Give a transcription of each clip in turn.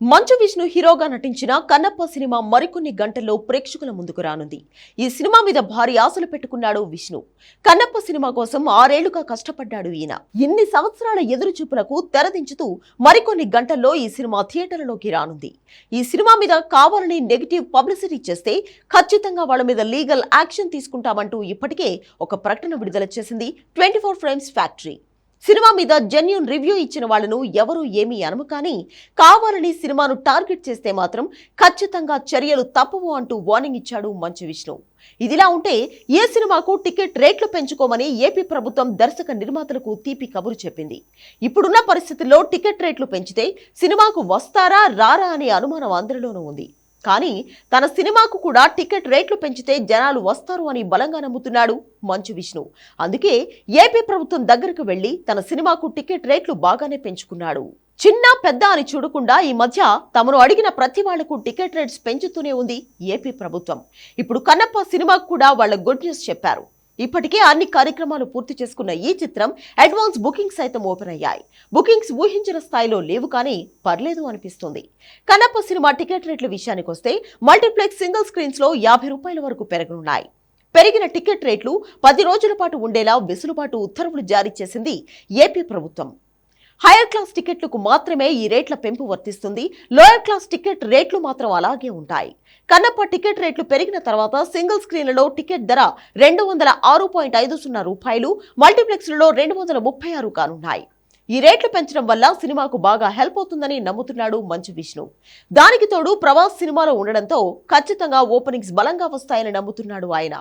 మంచు విష్ణు హీరోగా నటించిన కన్నప్ప సినిమా మరికొన్ని గంటల్లో ప్రేక్షకుల ముందుకు రానుంది. ఈ సినిమా మీద భారీ ఆశలు పెట్టుకున్నాడు విష్ణు. కన్నప్ప సినిమా కోసం ఆరేళ్ళుగా కష్టపడ్డాడు ఈయన. ఇన్ని సంవత్సరాల ఎదురుచూపులకు తెరదించుతూ మరికొన్ని గంటల్లో ఈ సినిమా థియేటర్లలోకి రానుంది. ఈ సినిమా మీద కావాలని నెగిటివ్ పబ్లిసిటీ చేస్తే ఖచ్చితంగా వాళ్ళ మీద లీగల్ యాక్షన్ తీసుకుంటామంటూ ఇప్పటికే ఒక ప్రకటన విడుదల చేసింది twenty four frames factory. Cinema మీద జెన్యున్ రివ్యూ ఇచ్చిన వాళ్ళను ఎవరూ ఏమీ అనము కానీ కావాలని సినిమాను టార్గెట్ చేస్తే మాత్రం ఖచ్చితంగా చర్యలు తప్పవు అంటూ వార్నింగ్ ఇచ్చాడు మంచు విష్ణు. ఇదిలా ఉంటే ఏ సినిమాకు టికెట్ రేట్లు పెంచుకోమని ఏపీ ప్రభుత్వం దర్శక నిర్మాతలకు తీపి కబురు చెప్పింది. ఇప్పుడున్న పరిస్థితుల్లో టికెట్ రేట్లు పెంచితే సినిమాకు వస్తారా రారా అనే అనుమానం అందరిలోనూ ఉంది. కానీ తన సినిమాకు కూడా టికెట్ రేట్లు పెంచితే జనాలు వస్తారు అని బలంగా నమ్ముతున్నాడు మంచు విష్ణు. అందుకే ఏపీ ప్రభుత్వం దగ్గరకు వెళ్ళి తన సినిమాకు టికెట్ రేట్లు బాగానే పెంచుకున్నాడు. చిన్న పెద్ద అని చూడకుండా ఈ మధ్య తమను అడిగిన ప్రతి వాళ్ళకు టికెట్ రేట్స్ పెంచుతూనే ఉంది ఏపీ ప్రభుత్వం. ఇప్పుడు కన్నప్ప సినిమాకు కూడా వాళ్ళ గుడ్ న్యూస్ చెప్పారు. ఇప్పటికే అన్ని కార్యక్రమాలు పూర్తి చేసుకున్న ఈ చిత్రం అడ్వాన్స్ బుకింగ్స్ సైతం ఓపెన్ అయ్యాయి. బుకింగ్స్ ఊహించిన స్థాయిలో లేవు కానీ పర్లేదు అనిపిస్తుంది. కనప్ప సినిమా టికెట్ రేట్ల విషయానికొస్తే మల్టీప్లెక్స్ సింగిల్ స్క్రీన్స్లో యాభై రూపాయల వరకు పెరగనున్నాయి. పెరిగిన టికెట్ రేట్లు పది రోజుల పాటు ఉండేలా వెసులుబాటు ఉత్తర్వులు జారీ చేసింది ఏపీ ప్రభుత్వం. హైయర్ క్లాస్ టికెట్లకు మాత్రమే ఈ రేట్ల పెంపు వర్తిస్తుంది. లోయర్ క్లాస్ టికెట్ రేట్లు మాత్రం అలాగే ఉంటాయి. కన్నప్ప టికెట్ రేట్లు పెరిగిన తర్వాత సింగిల్ స్క్రీన్లలో టికెట్ ధర రెండు వందల ఆరు పాయింట్ ఐదు సున్నా రూపాయలు మల్టీప్లెక్స్లలో రెండు వందల ముప్పై ఆరు కానున్నాయి. ఈ రేట్లు పెంచడం వల్ల సినిమాకు బాగా హెల్ప్ అవుతుందని నమ్ముతున్నాడు మంచు విష్ణు. దానికి తోడు ప్రవాస్ సినిమాలో ఉండడంతో ఖచ్చితంగా ఓపెనింగ్స్ బలంగా వస్తాయని నమ్ముతున్నాడు ఆయన.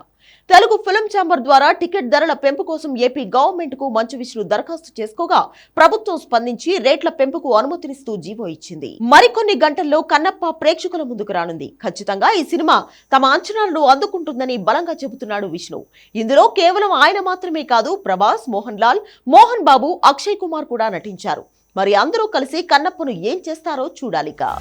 తెలుగు ఫిల్మ్ ఛాంబర్ ద్వారా టికెట్ ధరల పెంపు కోసం ఏపీ గవర్నమెంట్కు మంచు విష్ణు దరఖాస్తు చేసుకోగా ప్రభుత్వం స్పందించి రేట్ల పెంపుకు అనుమతినిస్తూ జీవో ఇచ్చింది. మరికొన్ని గంటల్లో కన్నప్ప ప్రేక్షకుల ముందుకు రానుంది. ఖచ్చితంగా ఈ సినిమా తమ అంచనాలను అందుకుంటుందని బలంగా చెబుతున్నాడు విష్ణు. ఇందులో కేవలం ఆయన మాత్రమే కాదు ప్రభాస్ మోహన్ లాల్ మోహన్ బాబు అక్షయ్ కుమార్ కూడా నటించారు. మరి అందరూ కలిసి కన్నప్పను ఏం చేస్తారో చూడాలిగా